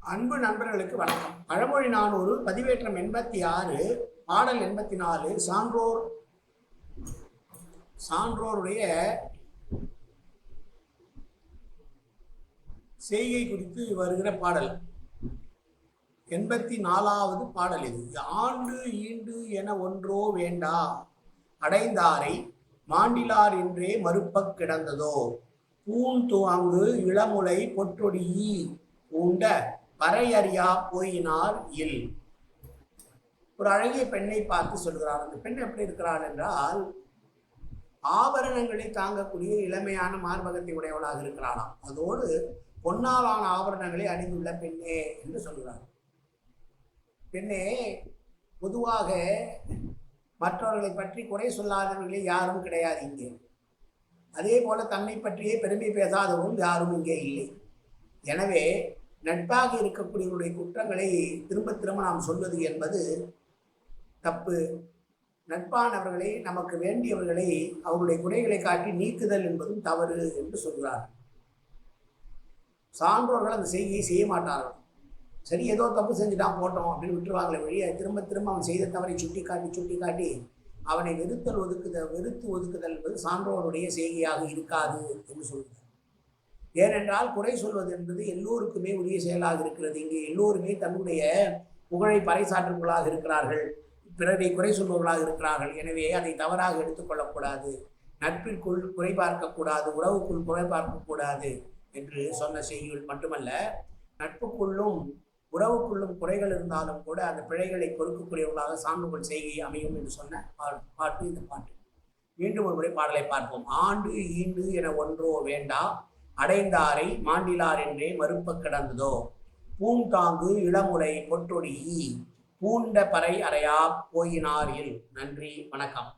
அன்பு நண்பர்களுக்கு வணக்கம். பழமொழி நானூறு பதிவேற்றம் எண்பத்தி ஆறு பாடல் எண்பத்தி நாலு சான்றோர் சான்றோருடைய செய்கை குறித்து வருகிற பாடல். எண்பத்தி நாலாவது பாடல் இது. ஆண்டு ஈண்டு என ஒன்றோ வேண்டா அடைந்தாரை மாண்டிலார் என்றே மறுப்பக் கிடந்ததோ? பூந்துவாங்கு இளமுலை பொற்றொடியி பூண்ட வரையறியா போயினார் இல். ஒரு அழகிய பெண்ணை பார்த்து சொல்கிறார் அந்த பெண் எப்படி இருக்கிறாள் என்றால் ஆபரணங்களை தாங்கக்கூடிய இளமையான மார்பகத்தை உடையவளாக இருக்கிறாளாம். அதோடு பொன்னாலான ஆபரணங்களை அணிந்துள்ள பெண்ணே என்று சொல்கிறார். பெண்ணே பொதுவாக மற்றவர்களை பற்றி குறை சொல்லாதவர்களே யாரும் கிடையாது இங்கே. அதே போல தன்னை பற்றியே பெருமை பேசாதவரும் யாரும் இங்கே இல்லை. எனவே நட்பாக இருக்கக்கூடியவருடைய குற்றங்களை திரும்ப திரும்ப நாம் சொல்வது என்பது தப்பு. நட்பானவர்களை நமக்கு வேண்டியவர்களை அவருடைய குறைகளை காட்டி நீக்குதல் என்பதும் தவறு என்று சொல்கிறார். சான்றோர்கள் அந்த செய்தியை செய்ய மாட்டார்கள். சரி ஏதோ தப்பு செஞ்சுட்டான் போட்டோம் அப்படின்னு விட்டுருவாங்களே வழியை திரும்ப திரும்ப அவன் செய்த தவறை சுட்டி காட்டி சுட்டி காட்டி அவனை வெறுத்தல் ஒதுக்குதல் வெறுத்து ஒதுக்குதல் என்பது சான்றோருடைய செய்கையாக இருக்காது என்று சொல்கிறார். ஏனென்றால் குறை சொல்வது என்பது எல்லோருக்குமே உரிய செயலாக இருக்கிறது. இங்கே எல்லோருமே தன்னுடைய புகழை பறைசாற்றுபவர்களாக இருக்கிறார்கள். பிறரை குறை சொல்பவர்களாக இருக்கிறார்கள். எனவே அதை தவறாக எடுத்துக்கொள்ளக்கூடாது நட்பிற்குள் குறை பார்க்கக்கூடாது உறவுக்குள் குறை பார்க்கக்கூடாது என்று சொன்ன செய்திகள் மட்டுமல்ல நட்புக்குள்ளும் உறவுக்குள்ளும் குறைகள் இருந்தாலும் கூட அந்த பிழைகளை பொறுக்கக்கூடியவர்களாக சான்றுகள் செய்கை அமையும் என்று சொன்ன பா- பாட்டு இந்த பாட்டு. மீண்டும் ஒரு முறை பாடலை பார்ப்போம். ஆண்டு ஈண்டு என ஒன்றோ வேண்டாம் அடைந்தாரை மாண்டிலார் என்றே மறுப்ப கிடந்ததோ? பூந்தாங்கு இளமுலை பொற்றொடி பூண்ட பறை அறையா போயினாரில் நன்றி வணக்கம்.